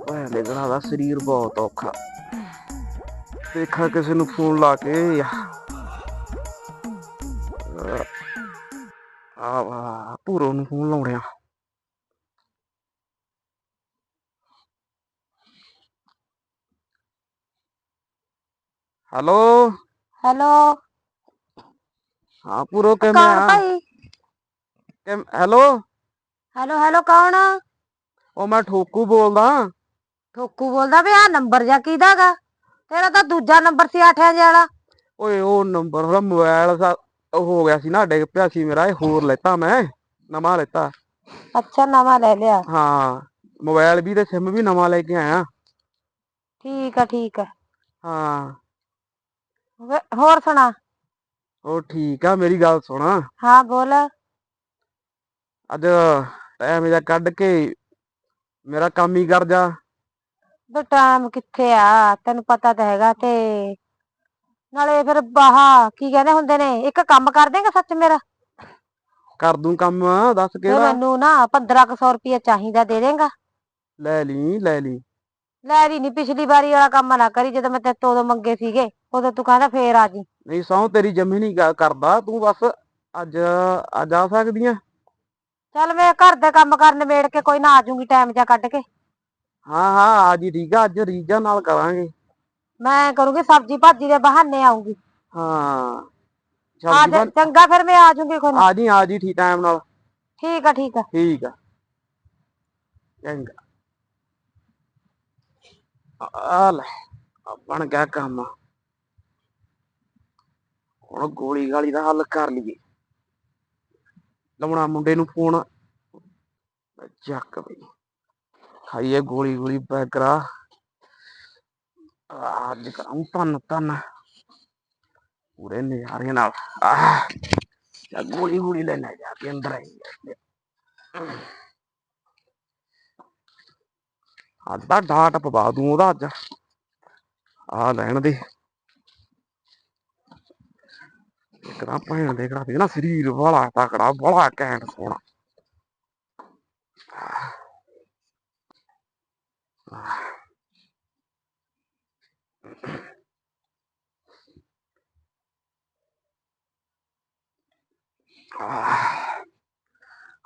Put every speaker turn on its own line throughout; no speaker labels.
ਭੈਣੇ ਦਾ ਦਾ ਸਰੀਰ ਬਹੁਤ ਔਖਾ। ਦੇਖਾ ਕਿਸੇ ਨੂੰ ਫੋਨ ਲਾ ਕੇ ਆ ਵਾ ਪੂਰੋ ਨੂੰ ਫੋਨ ਲਾਉਣਿਆ। ਹੈਲੋ?
ਹੈਲੋ?
ਹਾਂ ਪੂਰੋ ਕਿਵੇਂ
ਕੌਣ
ਆ?
ਭਾਈ?
ਹੈਲੋ?
ਹੈਲੋ ਹੈਲੋ ਕੌਣ
ਉਹ ਮੈਂ ਠੋਕੂ ਬੋਲਦਾ।
ਠੋਕੂ ਬੋਲਦਾ ਵੀ ਆ ਨੰਬਰ ਜਾਂ ਕਿਹਦਾਗਾ ਤੇਰਾ ਤਾਂ ਦੂਜਾ ਨੰਬਰ ਸੀ 8 ਵਜੇ ਵਾਲਾ।
ਓਏ ਉਹ ਨੰਬਰ ਦਾ ਮੋਬਾਈਲ ਉਹ ਹੋ ਗਿਆ ਸੀ ਨਾ ਡਿੱਗ ਪਿਆ ਸੀ ਮੇਰਾ ਇਹ ਹੋਰ ਲੈਤਾ ਮੈਂ ਨਵਾਂ ਲੈਤਾ।
ਅੱਛਾ ਨਵਾਂ ਲੈ ਲਿਆ।
ਹਾਂ ਮੋਬਾਈਲ ਵੀ ਤੇ ਸਿਮ ਵੀ ਨਵਾਂ ਲੈ ਕੇ ਆਇਆ।
ਠੀਕ ਆ ਠੀਕ ਆ।
ਹਾਂ।
ਵੇ- ਹੋਰ ਸੁਣਾ?
ਉਹ ਠੀਕ ਆ ਮੇਰੀ ਗੱਲ ਸੁਣ।
ਹਾਂ ਬੋਲ।
ਅੱਜ ਟਾਈਮ ਜਿਹਾ ਕੱਢ ਕੇ ਮੇਰਾ ਕੰਮ ਹੀ ਕਰ ਜਾ।
ਬੇ ਟਾਈਮ ਕਿੱਥੇ ਆ? ਤੈਨੂੰ ਪਤਾ ਤਾਂ ਹੈਗਾ ਤੇ। ਨਾਲੇ ਫਿਰ ਬਾਹਾ ਕੀ ਕਹਿੰਦੇ ਹੁੰਦੇ ਨੇ? ਇੱਕ ਕੰਮ ਕਰ ਦੇਗਾ ਸੱਚ ਮੇਰਾ?
ਕਰ ਦੂੰ ਕੰਮ ਦੱਸ
ਤੇ
ਕਿਹੜਾ?
ਮੈਨੂੰ ਨਾ 1500 ਰੁਪਏ ਚਾਹੀਦਾ ਦੇ ਦੇਗਾ।
ਲੈ ਲਈ ਲੈ ਲਈ।
ਲੈ ਵੀ ਨਹੀਂ ਪਿਛਲੀ ਵਾਰੀ ਵਾਲਾ ਕੰਮ ਨਾ ਕਰੀ ਜਦੋਂ ਮੈਂ ਤੋਂ ਉਦੋਂ ਮੰਗੇ ਸੀਗੇ। ਉਦੋਂ ਤੂੰ ਕਹਿੰਦਾ ਫੇਰ ਆ ਜੀ।
ਨਹੀਂ ਸਹੁੰ ਤੇਰੀ ਜੰਮੀ ਨਹੀਂ ਕਰਦਾ। ਤੂੰ ਬਸ ਅੱਜ ਅੱਜ ਆ ਸਕਦੀ ਆ।
ਚੱਲ ਮੈਂ ਘਰ ਦਾ ਕੰਮ ਕਰਨ ਨਿਬੇੜ ਕੇ ਕੋਈ ਨਾ ਆ ਜਾਊਂਗੀ ਟਾਈਮ ਜਾ ਕੱਢ ਕੇ।
ਹਾਂ ਹਾਂ ਆ ਜੀ ਠੀਕ ਆ ਅੱਜ ਰੀਜਾ ਨਾਲ ਕਰਾਂਗੇ।
ਮੈਂ ਕਰੂੰਗੀ ਸਬਜ਼ੀ ਭਾਜੀ ਦੇ ਬਹਾਨੇ ਆਉਂਗੀ
ਹਾਂ
ਆ ਜਾ ਚੰਗਾ ਫਿਰ ਮੈਂ ਆ ਜਾਊਂਗੀ ਕੋਈ
ਆ ਜੀ ਆ ਜੀ ਠੀਕ ਟਾਈਮ ਨਾਲ।
ਠੀਕ ਆ ਠੀਕ ਆ।
ਠੀਕ ਆ। ਚੰਗਾ। ਆ ਲੈ ਆ ਬਣ ਗਿਆ ਕੰਮ। ਹੁਣ ਗੋਲੀ ਗਾਲੀ ਦਾ ਹੱਲ ਕਰ ਲਈਏ। ਲਾਉਣਾ ਮੁੰਡੇ ਨੂੰ ਫੋਨ ਚੱਕ ਬਈ। ਖਾਈਏ ਗੋਲੀ ਗੋਲੀ ਬੈਕਰਾ ਅੱਜ ਕਰਾਂ ਤਨ ਤਨ ਪੂਰੇ ਨਜ਼ਾਰੇ ਨਾਲ। ਆਹ, ਚੱਲ ਗੋਲੀ ਗੋਲੀ ਲੈਣਾ ਜਾ ਕੇ ਅੰਦਰ ਆਈ ਅੱਜ ਡਾਟ ਪਵਾ ਦੂੰ ਉਹਦਾ ਅੱਜ। ਆ ਲੈਣ ਦੇ। ਇੱਕ ਤਾਂ ਭੈਣ ਦੇ ਘਰ ਦੇ ਨਾ ਸਰੀਰ ਵਾਲਾ ਤਕੜਾ ਬੜਾ ਘੈਂਟ ਸੋਹਣਾ।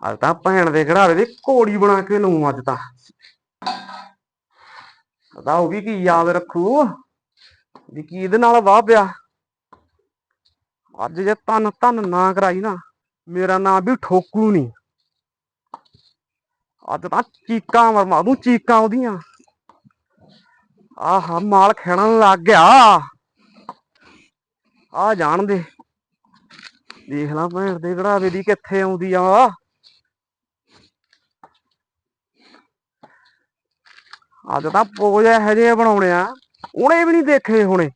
ਅੱਜ ਤਾਂ ਭੈਣ ਦੇ ਘੜਾਵੇ ਦੀ ਘੋੜੀ ਬਣਾ ਕੇ ਲਊ ਅੱਜ ਤਾਂ। ਪਤਾ ਉਹ ਵੀ ਕੀ ਯਾਦ ਰੱਖੂ, ਵੀ ਕੀ ਇਹਦੇ ਨਾਲ ਵਾਹ ਪਿਆ। ਅੱਜ ਜੇ ਤਨ ਤਨ ਨਾ ਕਰਾਈ ਨਾ, ਮੇਰਾ ਨਾਂ ਵੀ ਠੋਕੂ ਨਹੀਂ ਅੱਜ ਤਾਂ ਚੀਕਾਂ ਮਰਮਾ ਦੂੰ ਚੀਕਾਂ ਉਹਦੀਆਂ ਆਹਾ ਮਾਲ ਖੈਣਨ ਲੱਗ ਗਿਆ। ਆ ਜਾਣ ਦੇ। ਦੇਖ ਲਾ ਭੈਣ ਦੇ ਘੜਾਵੇ ਦੀ ਕਿੱਥੇ ਆਉਂਦੀ ਆ। ਅੱਜ ਤਾਂ ਪੋਜ ਇਹੋ ਜਿਹੇ ਬਣਾਉਣੇ ਆ। ਉਹਨੇ ਵੀ ਨਹੀਂ ਦੇਖੇ ਹੋਣੇ।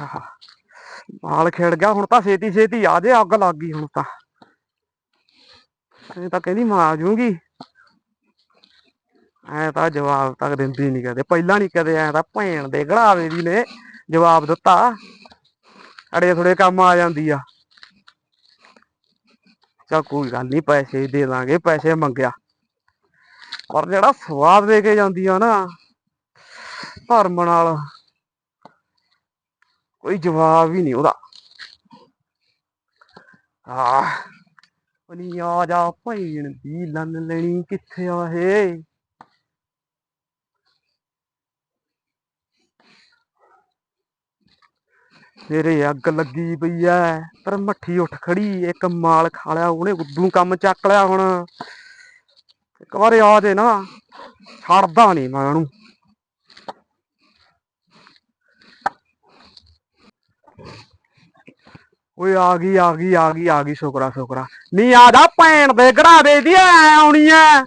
ਆਹਾ, ਮਾਲ ਖਿੜ ਗਿਆ ਹੁਣ ਤਾਂ ਛੇਤੀ ਛੇਤੀ ਆ ਜੇ ਅੱਗ ਲੱਗ ਗਈ ਹੁਣ ਤਾਂ। ਇਹ ਤਾਂ ਕਹਿੰਦੀ ਮੈਂ ਆ ਐ ਤਾਂ ਜਵਾਬ ਤੱਕ ਦਿੰਦੀ ਨਹੀਂ ਕਦੇ ਪਹਿਲਾਂ ਨਹੀਂ ਕਦੇ ਐ ਤਾਂ ਭੈਣ ਦੇ ਘੜਾਵੇ ਦੀ ਨੇ ਜਵਾਬ ਦਿੱਤਾ। ਅੜੇ ਥੋੜੇ ਕੰਮ ਆ ਜਾਂਦੀ ਆ। ਚਾ ਕੋਈ ਗੱਲ ਨਹੀਂ ਪੈਸੇ ਦੇ ਦਾਂਗੇ ਪੈਸੇ ਮੰਗਿਆ। ਪਰ ਜਿਹੜਾ ਸਵਾਦ ਦੇ ਕੇ ਜਾਂਦੀ ਆ ਨਾ ਧਰਮ ਨਾਲ ਕੋਈ ਜਵਾਬ ਹੀ ਨਹੀਂ ਉਹਦਾ। ਆਹ ਉਨੀ ਆ ਜਾ ਭੈਣ ਦੀ ਲੰਨ ਲੈਣੀ ਕਿੱਥੇ ਆ ਇਹ? ਤੇਰੇ ਅੱਗ ਲੱਗੀ ਪਈ ਐ, ਪਰ ਮੱਠੀ ਉੱਠ ਖੜੀ, ਇੱਕ ਮਾਲ ਖਾ ਲਿਆ, ਉਹਨੇ ਉਦੋਂ ਕੰਮ ਚੱਕ ਲਿਆ ਹੁਣ। ਇੱਕ ਵਾਰ ਆ ਜੇ ਨਾ, ਛੱਡਦਾ ਨਹੀਂ ਮੈਂ ਉਹਨੂੰ। ਓਏ ਆ ਗਈ ਆ ਗਈ ਆ ਗਈ ਆ ਗਈ ਸ਼ੁਕਰਾ ਸ਼ੁਕਰਾ। ਨਹੀਂ ਆ ਜਾ ਭੈਣ ਦੇ ਘੜਾਵੇ ਦੀ ਐ ਆਉਣੀ ਐ।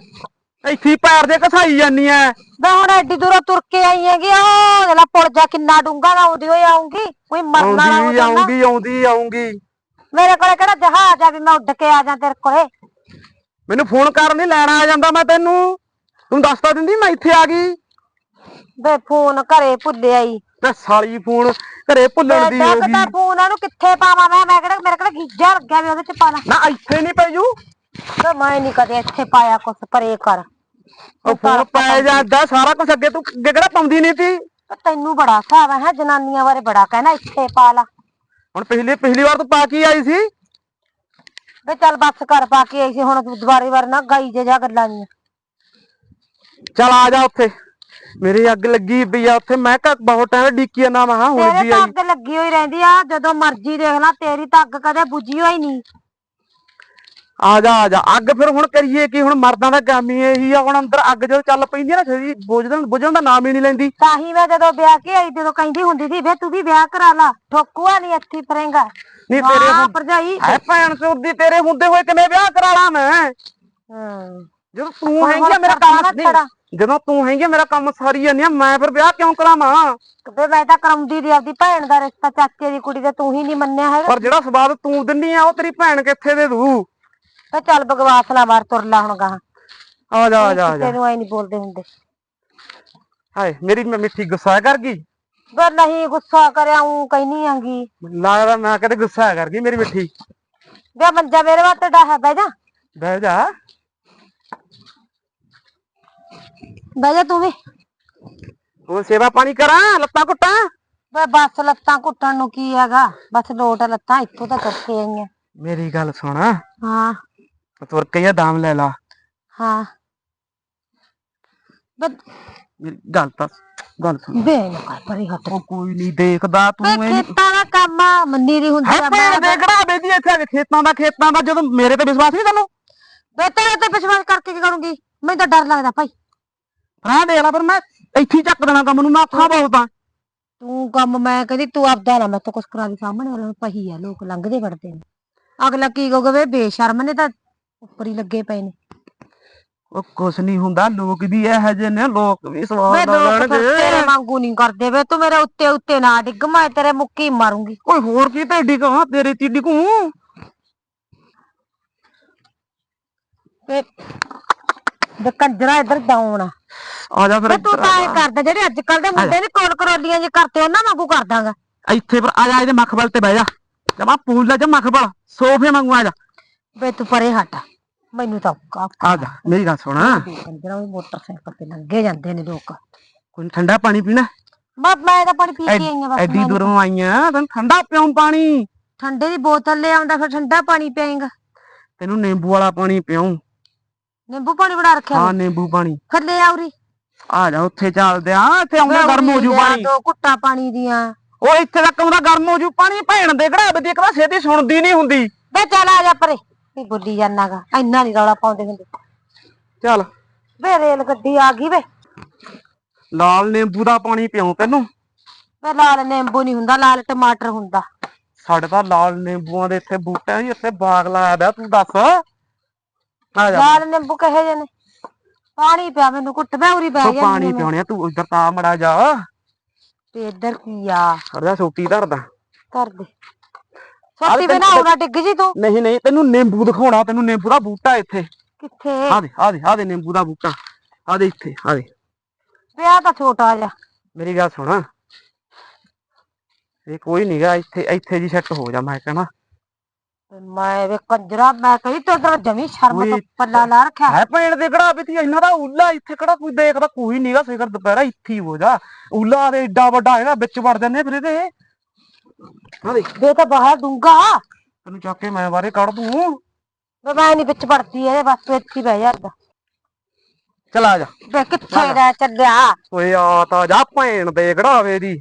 ਇੱਥੇ ਪੈਰ ਦੇ ਘਸਾਈ ਜਾਨੀ ਐ।
ਮੈਂ ਹੁਣ ਐਡੀ ਦੂਰੋਂ ਤੁਰ ਕੇ ਆਈ ਹੈਗੀ ਉਹ ਜਿਹੜਾ ਪੁਲ ਜਾ ਕਿੰਨਾ ਡੂੰਗਾ ਨਾ ਉਹਦੀ ਹੋਈ ਆਉਂਗੀ ਕੋਈ ਮਰਨ ਵਾਲਾ ਹੋ ਜਾਣਾ
ਆਉਂਗੀ ਆਉਂਦੀ ਆਉਂਗੀ।
ਮੇਰੇ ਕੋਲੇ ਕਿਹੜਾ ਜਹਾਜ਼ ਆ ਵੀ ਮੈਂ ਉੱਡ ਕੇ ਆ ਜਾ ਤੇਰੇ ਕੋਲੇ?
ਮੈਨੂੰ ਫੋਨ ਕਰਨ ਨਹੀਂ ਲੈਣ ਆ ਜਾਂਦਾ ਮੈਂ ਤੈਨੂੰ। ਤੂੰ ਦੱਸਤਾ ਦਿੰਦੀ ਮੈਂ ਇੱਥੇ ਆ ਗਈ।
ਵੇ ਫੋਨ ਘਰੇ ਭੁੱਲਿਆ ਈ।
ਤੇ ਸਾਲੀ ਫੋਨ ਘਰੇ ਭੁੱਲਣ ਦੀ ਹੋ ਗਈ
ਦਾ ਫੋਨ ਉਹਨੂੰ ਕਿੱਥੇ ਪਾਵਾਂ ਮੈਂ ਮੈਂ ਕਿਹੜਾ ਮੇਰੇ ਕੋਲ ਗੀਜਾ ਲੱਗਿਆ ਵੀ ਉਹਦੇ ਚ ਪਾਣਾ
ਨਾ ਇੱਥੇ ਨਹੀਂ ਪਈ ਜੂ।
ਤੇ ਮੈਂ ਨਹੀਂ ਕਦੇ ਇੱਥੇ ਪਾਇਆ ਕੁਛ ਪਰੇ ਕਰ
ਉਹ ਫੋਨ ਪੈ ਜਾਂਦਾ ਸਾਰਾ ਕੁਝ ਅੱਗੇ ਤੂੰ ਅੱਗੇ ਕਿਹੜਾ ਪਾਉਂਦੀ ਨਹੀਂ ਤੀ?
ਤੇ ਤੈਨੂੰ ਬੜਾ ਹਿਸਾਬ ਹੈ ਜਨਾਨੀਆਂ ਬਾਰੇ ਬੜਾ ਕਹਿਣਾ ਇੱਥੇ ਪਾ ਲਾ।
ਹੁਣ ਪਿਛਲੀ ਪਿਛਲੀ ਵਾਰ ਤੂੰ ਪਾ ਕੇ ਆਈ ਸੀ?
ਵੇ ਚੱਲ ਬੱਸ ਕਰ ਪਾ ਕੇ ਆਈ ਸੀ ਹੁਣ ਤੂੰ ਦੁਬਾਰੇ ਵਾਰ ਨਾ ਗਾਈ ਜੇ ਜਾ ਗੱਲਾਂ ਦੀਆਂ
ਚੱਲ ਆ ਜਾ ਉੱਥੇ। ਮੇਰੀ ਅੱਗ ਲੱਗੀ ਪਈ ਆ ਉੱਥੇ। ਮੈਂ ਕਾ ਬਹੁਤ ਟਾਈਮ ਡੀਕੀ ਨਾ ਮਹਾ ਹੁਣ
ਤੇਰੇ
ਵੀ
ਤਾਂ
ਆਈ।
ਅੱਗ ਲੱਗੀ ਹੋਈ ਰਹਿੰਦੀ ਆ ਜਦੋਂ ਮਰਜ਼ੀ ਦੇਖ ਲੈ ਤੇਰੀ ਤਾਂ ਅੱਗ ਕਦੇ ਬੁਝੀ ਹੋਈ ਨਹੀਂ।
ਆ ਜਾ ਆ ਜਾ। ਅੱਗ ਫਿਰ ਹੁਣ ਕਰੀਏ ਕੀ? ਹੁਣ ਮਰਦਾਂ ਦਾ ਕੰਮ ਹੀ ਇਹੀ ਆ। ਹੁਣ ਅੰਦਰ ਅੱਗ ਜਦੋਂ ਚੱਲ ਪੈਂਦੀ ਆ ਨਾ ਛੇਤੀ ਬੁਝਣ ਬੁਝਣ ਦਾ ਨਾਮ ਹੀ ਨਹੀਂ ਲੈਂਦੀ।
ਤਾਂ ਹੀ ਮੈਂ ਜਦੋਂ ਵਿਆਹ ਕੇ ਆਈ ਜਦੋਂ ਕਹਿੰਦੀ ਹੁੰਦੀ ਸੀ ਵੇ ਤੂੰ ਵੀ ਵਿਆਹ ਕਰਾ ਲਾ ਠੋਕੂਆ ਨਹੀਂ ਇੱਥੇ ਫਰੇਂਗਾ।
ਨਹੀਂ ਤੇਰੇ
ਹਾਂ
ਹੁਣ
ਭਰਜਾਈ।
ਹੈ ਭੈਣ ਚੋਦੀ ਤੇਰੇ ਹੁੰਦੇ ਹੋਏ ਕਿਵੇਂ ਵਿਆਹ ਕਰਾ ਲਾਂ ਮੈਂ?
ਹੂੰ।
ਜਦੋਂ ਤੂੰ ਹੈਂਗੀ ਆ ਮੇਰਾ ਕੰਮ ਨਹੀਂ। ਜਦੋਂ ਤੂੰ ਹੈਂਗੀ ਮੇਰਾ ਕੰਮ ਸਾਰੀ ਜਾਂਦੀ ਆ ਮੈਂ ਫਿਰ ਵਿਆਹ ਕਿਉਂ ਕਰਾਵਾਂ?
ਵੇ ਮੈਂ ਤਾਂ ਕਰਾਉਂਦੀ ਦੀ ਆਪਦੀ ਭੈਣ ਦਾ ਰਿਸ਼ਤਾ ਚਾਚੇ ਦੀ ਕੁੜੀ ਤੇ ਤੂੰ ਹੀ ਨਹੀਂ ਮੰਨਿਆ ਹੈਗਾ।
ਪਰ ਜਿਹੜਾ ਸਵਾਦ ਤੂੰ ਦਿੰਨੀ ਆ ਉਹ ਤੇਰੀ ਭੈਣ ਕਿੱਥੇ ਦੇ ਦੂ?
ਤੇ ਚੱਲ ਬਗਵਾਸ ਨਾ ਮਾਰ ਤੁਰ ਲਾ ਹੁਣ ਗਾਹਾਂ।
ਆ ਜਾ ਆ ਜਾ ਆ ਜਾ।
ਤੈਨੂੰ ਐ ਨਹੀਂ ਬੋਲਦੇ ਹੁੰਦੇ।
ਹਾਏ ਮੇਰੀ ਮੈਂ ਮਿੱਠੀ ਗੁੱਸਾ ਕਰ ਗਈ?
ਵੇ ਨਹੀਂ ਗੁੱਸਾ ਕਰਿਆ ਹੂੰ ਕਹਿਨੀ ਆਂਗੀ।
ਲੱਗਦਾ ਮੈਂ ਕਦੇ ਗੁੱਸਾ ਕਰ ਗਈ ਮੇਰੀ ਮਿੱਠੀ।
ਵੇ ਮੰਜਾ ਮੇਰੇ ਵਾਸਤੇ ਡਾਹ ਬਹਿ ਜਾ।
ਬਹਿ ਜਾ।
ਬਹਿ ਜਾ ਤੂੰ ਵੀ।
ਉਹ ਸੇਵਾ ਪਾਣੀ ਕਰਾਂ ਲੱਤਾਂ ਘੁੱਟਾਂ
ਵੇ ਬਸ ਲੱਤਾਂ ਘੁੱਟਣ ਨੂੰ ਕੀ ਹੈਗਾ ਬਸ ਲੋਟ ਲੱਤਾਂ ਇੱਥੋਂ ਤਾਂ ਤੁਰ ਕੇ ਆਈਆਂ।
ਮੇਰੀ ਗੱਲ ਸੁਣ।
ਹਾਂ।
ਤੁਰ ਕੇ ਦਾਮ ਲੈ ਲਾ।
ਹਾਂ।
ਮੇਰੀ ਗੱਲ ਤਾਂ ਗੱਲ ਸੁਣ।
ਵੇ ਨਾ ਕਰ ਪਰੇ ਹਟ
ਉਹ ਕੋਈ ਨਹੀਂ ਦੇਖਦਾ ਤੂੰ
ਵੇ
ਇਹ
ਖੇਤਾਂ ਦਾ ਕੰਮ ਆ ਮੰਨੀ ਦੀ ਹੁੰਦੀ ਆ
ਦੇ ਕਿਹੜਾ ਬੇਦੀ ਇੱਥੇ ਆ ਕੇ ਖੇਤਾਂ ਦਾ ਖੇਤਾਂ ਦਾ ਜਦੋਂ ਮੇਰੇ ਤੇ ਵਿਸ਼ਵਾਸ ਨਹੀਂ ਤੈਨੂੰ?
ਵੇ ਤੇਰੇ ਤੇ ਵਿਸ਼ਵਾਸ ਕਰਕੇ ਕੀ ਕਰੂੰਗੀ? ਮੈਨੂੰ ਤਾਂ ਡਰ ਲੱਗਦਾ ਭਾਈ।
ਫਰਾਂ ਦੇਖ ਲੈ ਪਰ ਮੈਂ ਇੱਥੇ ਹੀ ਚੱਕ ਦੇਣਾ ਕੰਮ ਨੂੰ ਮੈਂ ਔਖਾ ਬਹੁਤ ਆ
ਤੂੰ ਕੰਮ ਮੈਂ ਕਹਿੰਦੀ ਤੂੰ ਆਪਦਾ ਨਾ ਮੈਂ ਤਾਂ ਕੁਛ ਕਰਾ ਦੀ ਸਾਹਮਣੇ ਵਾਲੇ ਪਹੀ ਆ ਲੋਕ ਲੰਘਦੇ ਵੜਦੇ ਨੇ। ਅਗਲਾ ਕੀ ਕਹੂਗਾ ਵੇ ਬੇਸ਼ਰਮ ਨੇ ਤਾਂ ਉੱਪਰ ਹੀ ਲੱਗੇ ਪਏ ਨੇ।
ਉਹ ਕੁਛ ਨਹੀਂ ਹੁੰਦਾ ਲੋਕ ਵੀ ਇਹੋ ਜਿਹੇ ਨੇ ਲੋਕ ਵੀ
ਵੇ
ਸਵਾਦ
ਲੋਕ ਫਿਰ
ਲੈਣਗੇ
ਤੇਰੇ ਵਾਂਗੂ ਨਹੀਂ ਕਰਦੇ ਵੇ ਤੂੰ ਮੇਰੇ ਉੱਤੇ ਉੱਤੇ ਨਾ ਡਿੱਗ ਮੈਂ ਤੇਰੇ ਮੁੱਕੀ ਮਾਰੂੰਗੀ।
ਕੋਈ ਹੋਰ ਕੀ ਤੇ ਡਿਗਾ ਤੇਰੇ ਤੇ ਡਿਗੂ।
ਵੇ ਵੇ ਕੰਜਰਾ ਇੱਧਰ ਡਾਉਣ
ਆ। ਜਾ ਫਿਰ
ਵੇ ਤੂੰ
ਇੱਧਰ
ਤਾਂ
ਆ
ਇਹ ਕਰਦਾ ਜਿਹੜੇ ਅੱਜ ਕੱਲ ਦੇ ਮੁੰਡੇ ਨੇ ਕੋਲ ਕਰੋਲੀਆਂ ਜੇ ਕਰਤੇ ਉਹਨਾਂ ਵਾਂਗੂ ਕਰ ਦਾਂਗਾ
ਜਾ। ਇੱਥੇ ਪਰ ਆ ਜਾ ਇਹਦੇ ਮਖਬਲ ਤੇ ਬਹਿ ਜਾ। ਜਮਾ ਪੂਲ ਲੈ ਜਾ ਮਖਬਲ ਸੋਫੇ ਵਾਂਗੂ ਆ ਜਾ।
ਵੇ ਤੂੰ ਪਰੇ ਹਟ। ਮੈਨੂੰ ਤਾਂ ਔਖਾ
ਆ ਜਾ ਮੇਰੀ ਗੱਲ ਸੁਣ।
ਕੰਜਰਾ ਵੀ ਮੋਟਰਸਾਈਕਲ ਤੇ ਲੰਘੇ ਜਾਂਦੇ ਨੇ ਲੋਕ।
ਕੋਈ ਠੰਡਾ ਪਾਣੀ ਪੀਣਾ?
ਮੈਂ ਮੈਂ ਤਾਂ ਪਾਣੀ ਪੀ ਕੇ ਆਈ ਆ ਬਸ
ਐਡੀ
ਮੈਂ ਨੀ-
ਦੂਰੋਂ ਆਈਆਂ ਤੈਨੂੰ ਠੰਡਾ ਪਿਉਂ ਪਾਣੀ।
ਠੰਡੇ ਦੀ ਬੋਤਲ ਲੈ ਆਉਂਦਾ ਫਿਰ ਠੰਡਾ ਪਾਣੀ ਪੀਏਗਾ।
ਤੈਨੂੰ ਨਿੰਬੂ ਵਾਲਾ ਪਾਣੀ ਪਿਉਂ।
ਨਿੰਬੂ ਪਾਣੀ ਬਣਾ ਰੱਖਿਆ
ਹਾਂ ਨਿੰਬੂ ਪਾਣੀ।
ਫਿਰ ਲੈ ਆਉਰੀ।
ਆ ਜਾ ਉੱਥੇ ਚੱਲਦੇ ਆ ਇੱਥੇ ਆਉਂਦਾ ਗਰਮ ਹੋ ਜੂ ਪਾਣੀ।
ਦੋ ਕੁੱਟਾ ਪਾਣੀ ਦੀਆਂ।
ਉਹ ਇੱਥੇ ਤੱਕ ਆਉਂਦਾ ਗਰਮ ਹੋ ਜੂ ਪਾਣੀ ਭੈਣ ਦੇ ਕਿਹੜਾ ਬਦੀ ਇੱਕ ਵਾਰ ਛੇਤੀ ਸੁਣਦੀ ਨਹੀਂ ਹੁੰਦੀ।
ਵੇ ਚੱਲ ਆ ਜਾ ਪਰੇ ਕੀ ਬੋਲੀ ਜਾਨਾਗਾ ਇੰਨਾ ਨਹੀਂ ਰੌਲਾ ਪਾਉਂਦੇ ਹੁੰਦੇ।
ਚੱਲ।
ਵੇ ਰੇਲ ਗੱਡੀ ਆ ਗਈ ਵੇ
ਲਾਲ ਨਿੰਬੂ ਦਾ ਪਾਣੀ ਪਿਉਂ ਤੈਨੂੰ।
ਵੇ ਲਾਲ ਨਿੰਬੂ ਨਹੀਂ ਹੁੰਦਾ ਲਾਲ ਟਮਾਟਰ ਹੁੰਦਾ।
ਸਾਡੇ ਤਾਂ ਲਾਲ ਨਿੰਬੂਆਂ ਦੇ ਇੱਥੇ ਬੂਟੇ ਸੀ ਇੱਥੇ ਬਾਗ ਲਾਇਆ ਪਿਆ ਤੂੰ ਦੱਸ। ਆ ਜਾ।
ਲਾਲ ਨਿੰਬੂ ਕਹੇ ਜੇ ਨੇ। ਪਾਣੀ ਪਿਆ ਮੈਨੂੰ ਕੁੱਟ ਮੈਂ ਉਰੀ ਬਹਿ
ਤੂੰ
ਗਿਆ
ਪਾਣੀ ਪਿਉਣਿਆ ਤੂੰ ਇੱਧਰ ਤਾਂ ਮੜਾ ਜਾ।
ਤੇ ਇੱਧਰ ਕੀ ਆ?
ਖੜਦਾ ਸੋਟੀ ਧਰਦਾ
ਕਰ ਦੇ। ਸੋਤੀ ਬਿਨਾ ਆਉਣਾ ਡਿੱਗ ਜੀ ਤੂੰ।
ਨਹੀਂ ਨਹੀਂ ਤੈਨੂੰ ਨਿੰਬੂ ਦਿਖਾਉਣਾ ਤੈਨੂੰ ਨਿੰਬੂ ਦਾ ਬੂਟਾ ਇੱਥੇ।
ਕਿੱਥੇ?
ਆ ਦੇ ਆ ਦੇ ਆ ਦੇ ਨਿੰਬੂ ਦਾ ਬੂਟਾ। ਆ ਦੇ ਇੱਥੇ ਆ ਦੇ।
ਪਿਆ ਤਾਂ ਛੋਟਾ ਜਿਹਾ।
ਮੇਰੀ ਗੱਲ ਸੁਣ। ਇਹ ਕੋਈ ਨਹੀਂਗਾ ਇੱਥੇ ਇੱਥੇ ਜੀ ਸੈੱਟ ਹੋ ਜਾ ਮੈਂ ਕਹਣਾ।
ਮੈਂ ਵੇ ਕੰਜਰਾ ਮੈਂ ਕਹੀ ਤੂੰ ਇਧਰ ਜਮੀ ਸ਼ਰਮ ਤੋਂ ਪੱਲਾ ਲਾ ਰੱਖਿਆ।
ਹੈ ਭੈਣ ਦੇ ਕਿਹੜਾ ਵੀ ਇਹਨਾਂ ਦਾ ਉੱਲਾ ਇੱਥੇ ਕਿਹੜਾ ਕੋਈ ਦੇਖਦਾ ਕੋਈ ਨਹੀਂਗਾ ਸਿਖਰ ਦੁਪਹਿਰਾ ਇੱਥੇ ਹੀ ਹੋ ਜਾ। ਉੱਲਾ ਦੇ ਏਡਾ ਵੱਡਾ ਹੈਗਾ ਵਿੱਚ ਵੜ ਜਾਂਦੇ ਫਿਰ ਇਹਦੇ। ਆ ਦੇ
ਵੇ ਤਾਂ ਬਾਹਰ ਡੂੰਗਾ
ਤੈਨੂੰ ਚੱਕ ਕੇ ਮੈਂ ਬਾਰੇ ਕੱਢ ਦੂੰ।
ਵੇ ਮੈਂ ਨਹੀਂ ਵਿੱਚ ਵੜਦੀ ਇਹਦੇ ਬਸ ਤੂੰ ਇੱਥੇ ਹੀ ਬਹਿ ਜਾ
ਚਲ ਆ ਜਾ।
ਵੇ ਕਿੱਥੇ ਦਾ ਚੱਲਿਆ?
ਓਏ ਆ ਤਾਂ ਜਾ ਭੈਣ ਦੇ ਕਢਾਵੇ ਦੀ।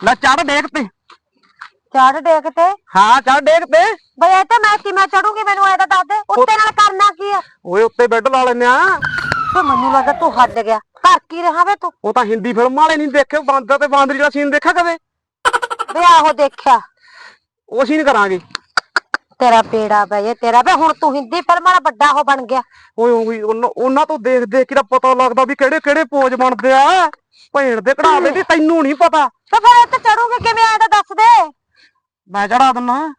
ਲੈ ਚੜ ਡੇਕ ਤੇ।
ਚੜ ਡੇਕ ਤੇ।
ਹਾਂ ਚੜ ਡੇਕ ਤੇ।
ਬਈ ਇਹ ਤਾਂ ਮੈਂ ਕਿਵੇਂ ਚੜੂਗੀ ਮੈਨੂੰ ਐ ਤਾਂ ਦੱਸ ਦੇ। ਉੱਤੇ ਨਾਲ ਕਰਨਾ ਕੀ ਆ?
ਓਏ ਉੱਤੇ ਬੈੱਡ ਲਾ ਲੈਨੇ ਆ।
ਤੇ ਮੈਨੂੰ ਲੱਗਾ ਤੂੰ ਹੱਦ ਗਿਆ। ਘਰ ਕੀ ਰਹਾ ਵੇ ਤੂੰ?
ਉਹ ਤਾਂ ਹਿੰਦੀ ਫਿਲਮ ਵਾਲੇ ਨਹੀਂ ਦੇਖੇ ਬਾਂਦਰ ਤੇ ਬਾਂਦਰੀ ਦਾ ਸੀਨ ਦੇਖਿਆ ਕਦੇ?
ਵੇ ਆਹੋ ਦੇਖਿਆ।
ਉਹ ਸੀਨ ਕਰਾਂਗੇ।
ਤੇਰਾ ਪੇੜਾ ਜੇ ਤੇਰਾ ਵੇ ਹੁਣ ਤੂੰ ਹਿੰਦੀ ਫਿਲਮਾਂ ਦਾ ਵੱਡਾ ਹੋ ਬਣ ਗਿਆ।
ਓਏ ਓਏ ਉਹਨਾਂ- ਤੋਂ ਦੇਖ ਦੇਖ ਕੇ ਤਾਂ ਪਤਾ ਲੱਗਦਾ ਵੀ ਕਿਹੜੇ ਕਿਹੜੇ ਪੋਜ ਬਣਦੇ ਆ। ਭੈਣ ਦੇ ਕਢਾਵੇ ਦੀ ਤੈਨੂੰ ਨਹੀਂ ਪਤਾ।
ਤੇ ਫਿਰ ਇੱਥੇ ਚੜੂਗੀ ਕਿਵੇਂ ਤਾਂ ਦੱਸ ਦੇ।
ਮੈਂ ਚੜਾ ਦਿੰਨਾ।